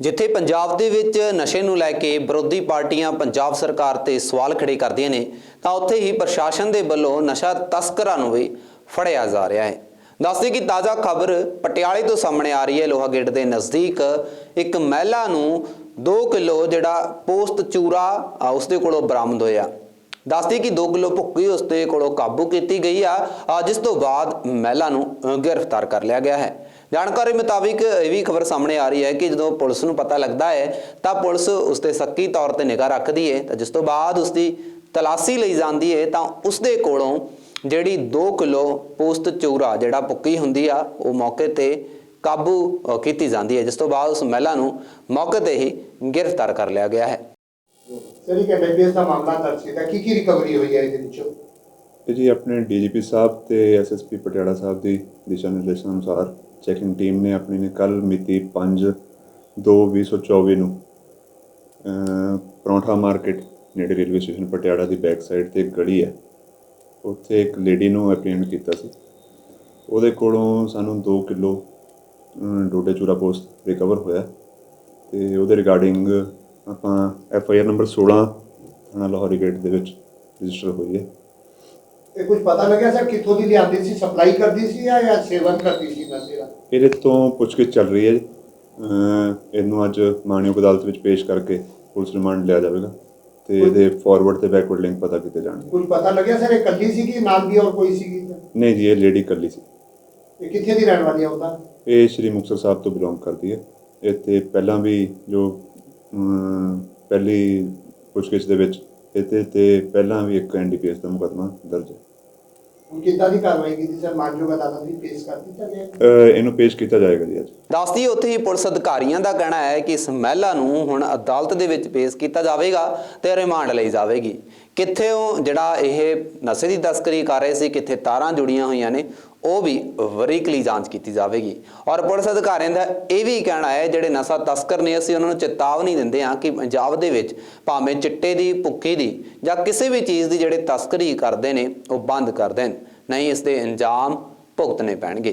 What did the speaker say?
ਜਿੱਥੇ ਪੰਜਾਬ ਦੇ ਵਿੱਚ ਨਸ਼ੇ ਨੂੰ ਲੈ ਕੇ ਵਿਰੋਧੀ ਪਾਰਟੀਆਂ ਪੰਜਾਬ ਸਰਕਾਰ ਤੇ ਸਵਾਲ ਖੜੇ ਕਰਦੀਆਂ ਨੇ, ਤਾਂ ਉੱਥੇ ਹੀ ਪ੍ਰਸ਼ਾਸਨ ਦੇ ਵੱਲੋਂ ਨਸ਼ਾ ਤਸਕਰਾਂ ਨੂੰ ਵੀ ਫੜਿਆ ਜਾ ਰਿਹਾ ਹੈ। ਦੱਸਦੇ ਕਿ ਤਾਜ਼ਾ ਖਬਰ ਪਟਿਆਲੇ ਤੋਂ ਸਾਹਮਣੇ ਆ ਰਹੀ ਹੈ। ਲੋਹਾ ਗੇਟ ਦੇ ਨਜ਼ਦੀਕ ਇੱਕ ਮਹਿਲਾ ਨੂੰ 2 ਕਿਲੋ ਜਿਹੜਾ ਪੋਸਤ ਚੂਰਾ ਉਸਦੇ ਕੋਲੋਂ ਬਰਾਮਦ ਹੋਇਆ। ਦੱਸਦੀ ਕਿ 2 ਕਿਲੋ ਭੁੱਕੀ ਉਸਦੇ ਕੋਲੋਂ ਕਾਬੂ ਕੀਤੀ ਗਈ ਆ। ਜਿਸ ਤੋਂ ਬਾਅਦ ਮਹਿਲਾ ਨੂੰ ਗ੍ਰਿਫਤਾਰ ਕਰ ਲਿਆ ਗਿਆ ਹੈ। ਜਾਣਕਾਰੀ ਮੁਤਾਬਿਕ ਇਹ ਵੀ ਖਬਰ ਸਾਹਮਣੇ ਆ ਰਹੀ ਹੈ ਕਿ ਜਦੋਂ ਪੁਲਿਸ ਨੂੰ ਪਤਾ ਲੱਗਦਾ ਹੈ, ਤਾਂ ਪੁਲਿਸ ਉਸ ਤੇ ਸਖਤੀ ਤੌਰ ਤੇ ਨਿਗਾਹ ਰੱਖਦੀ ਹੈ। ਤਾਂ ਜਿਸ ਤੋਂ ਬਾਅਦ ਉਸ ਦੀ ਤਲਾਸ਼ੀ ਲਈ ਜਾਂਦੀ ਹੈ, ਤਾਂ ਉਸ ਦੇ ਕੋਲੋਂ ਜਿਹੜੀ 2 ਕਿਲੋ ਪੋਸਤ ਚੂਰਾ ਜਿਹੜਾ ਭੁੱਕੀ ਹੁੰਦੀ ਆ, ਉਹ ਮੌਕੇ ਤੇ ਕਾਬੂ ਕੀਤੀ ਜਾਂਦੀ ਹੈ। ਜਿਸ ਤੋਂ ਬਾਅਦ ਉਸ ਮਹਿਲਾ ਨੂੰ ਮੌਕੇ ਤੇ ਹੀ ਗ੍ਰਿਫਤਾਰ ਕਰ ਲਿਆ ਗਿਆ ਹੈ। ਸਰ, ਇੱਕ ਐਮਬੀਐਸ ਦਾ ਮਾਮਲਾ ਦਰਜ ਕੀਤਾ। ਕੀ ਕੀ ਰਿਕਵਰੀ ਹੋਈ ਹੈ ਇਹਦੇ ਵਿੱਚੋਂ? ਇਹ ਜੀ ਆਪਣੇ ਡੀਜੀਪੀ ਸਾਹਿਬ ਤੇ ਐਸਐਸਪੀ ਪਟਿਆਲਾ ਸਾਹਿਬ ਦੀ ਦਿਸ਼ਾ ਨਿਰਦੇਸ਼ਾਂ ਅਨੁਸਾਰ ਚੈਕਿੰਗ ਟੀਮ ਨੇ ਆਪਣੀ ਨੇ ਕੱਲ ਮਿਤੀ 5 2 2024 ਨੂੰ ਪਰੌਂਠਾ ਮਾਰਕੀਟ ਨੇੜੇ ਰੇਲਵੇ ਸਟੇਸ਼ਨ ਪਟਿਆਲਾ ਦੀ ਬੈਕ ਸਾਈਡ ਤੇ ਇੱਕ ਗਲੀ ਹੈ। ਉੱਥੇ ਇੱਕ ਲੇਡੀ ਨੂੰ ਐਪਰੀਹੈਂਡ ਕੀਤਾ ਸੀ। ਉਹਦੇ ਕੋਲੋਂ ਸਾਨੂੰ 2 ਕਿਲੋ ਡੋਡੇ ਚੂਰਾ ਪੋਸਟ ਰਿਕਵਰ ਹੋਇਆ ਤੇ ਉਹਦੇ ਰਿਗਾਰਡਿੰਗ ਆਪਾਂ ਐਫ ਆਈ ਆਰ ਨੰਬਰ 16 ਥਾਣਾ ਲਾਹੌਰੀ ਗੇਟ ਦੇ ਵਿੱਚ ਰਜਿਸਟਰ ਹੋਈ ਹੈ। ਇਹ ਕੁਝ ਪਤਾ ਲੱਗਿਆ ਸਰ ਕਿੱਥੋਂ ਦੀ ਲਿਆਂਦੀ ਸੀ ਸਪਲਾਈ ਕਰਦੀ ਸੀ ਜਾਂ ਜਾਂ ਸੇਵਨ ਕਰਦੀ ਸੀ ਨਸ਼ੇ ਦਾ? ਇਹਦੇ ਤੋਂ ਪੁੱਛਗਿੱਛ ਚੱਲ ਰਹੀ ਹੈ ਜੀ। ਇਹਨੂੰ ਅੱਜ ਮਾਣਯੋਗ ਅਦਾਲਤ ਵਿੱਚ ਪੇਸ਼ ਕਰਕੇ ਪੁਲਿਸ ਰਿਮਾਂਡ ਲਿਆ ਜਾਵੇਗਾ ਤੇ ਇਹਦੇ ਫਾਰਵਰਡ ਤੇ ਬੈਕਵਰਡ ਲਿੰਕ ਪਤਾ ਕੀਤੇ ਜਾਣਗੇ। ਕੁਝ ਪਤਾ ਲੱਗਿਆ ਸਰ ਇਹ ਇਕੱਲੀ ਸੀ ਕਿ ਨਾਲ ਵੀ ਹੋਰ ਕੋਈ ਸੀਗੀ ਨਹੀਂ ਜੀ ਇਹ ਲੇਡੀ ਇਕੱਲੀ ਸੀ। ਇਹ ਕਿੱਥੇ ਦੀ ਰਹਿਣ ਵਾਲੀ ਹੈ ਉਹਦਾ ਇਹ ਸ਼੍ਰੀ ਮੁਕਤਸਰ ਸਾਹਿਬ ਤੋਂ ਬਿਲੋਂਗ ਕਰਦੀ ਹੈ। ਇੱਥੇ ਪਹਿਲਾਂ ਵੀ ਜੋ ਅਮ, ਪਹਿਲੀ ਪੁੱਛਗਿੱਛ ਦੇ ਵਿੱਚ ਇਹਦੇ ਤੇ ਪਹਿਲਾਂ ਵੀ ਇੱਕ ਐਨਡੀਪੀਐਸ ਦਾ ਮੁਕੱਦਮਾ ਦਰਜ ਹੈ। ਹੁਣ ਕਿੱਦਾਂ ਦੀ ਕਾਰਵਾਈ ਕੀਤੀ ਸਰ? ਮਾਨਯੋਗ ਅਦਾਲਤ ਵੀ ਪੇਸ਼ ਕਰ ਦਿੱਤਾ ਗਿਆ। ਅਹ ਇਹਨੂੰ ਪੇਸ਼ ਕੀਤਾ ਜਾਏਗਾ ਜੀ ਅੱਜ। ਦੱਸਦੀ ਉੱਥੇ ਹੀ ਪੁਲਿਸ ਅਧਿਕਾਰੀਆਂ ਦਾ ਕਹਿਣਾ ਹੈ ਕਿ ਇਸ ਮਹਿਲਾ ਨੂੰ ਹੁਣ ਅਦਾਲਤ ਦੇ ਵਿੱਚ ਪੇਸ਼ ਕੀਤਾ ਜਾਵੇਗਾ ਤੇ ਰਿਮਾਂਡ ਲਈ ਜਾਵੇਗੀ। ਕਿੱਥੇ ਉਹ ਜਿਹੜਾ ਇਹ ਨਸ਼ੇ ਦੀ ਤਸਕਰੀ ਕਰ ਰਹੇ ਸੀ, ਕਿੱਥੇ ਤਾਰਾਂ ਜੁੜੀਆਂ ਹੋਈਆਂ ਨੇ, ਉਹ ਵੀ ਵਰੀਕਲੀ ਜਾਂਚ ਕੀਤੀ ਜਾਵੇਗੀ। ਔਰ ਪੁਲਿਸ ਅਧਿਕਾਰੀਆਂ ਦਾ ਇਹ ਵੀ ਕਹਿਣਾ ਹੈ, ਜਿਹੜੇ ਨਸ਼ਾ ਤਸਕਰ ਨੇ, ਅਸੀਂ ਉਹਨਾਂ ਨੂੰ ਚੇਤਾਵਨੀ ਦਿੰਦੇ ਹਾਂ ਕਿ ਪੰਜਾਬ ਦੇ ਵਿੱਚ ਭਾਵੇਂ ਚਿੱਟੇ ਦੀ ਭੁੱਕੀ ਦੀ ਜਾਂ ਕਿਸੇ ਵੀ ਚੀਜ਼ ਦੀ ਜਿਹੜੇ ਤਸਕਰੀ ਕਰਦੇ ਨੇ, ਉਹ ਬੰਦ ਕਰ ਦੇਣ। ਨਹੀਂ, ਇਸ ਦੇ ਅੰਜਾਮ ਭੁਗਤਣੇ ਪੈਣਗੇ।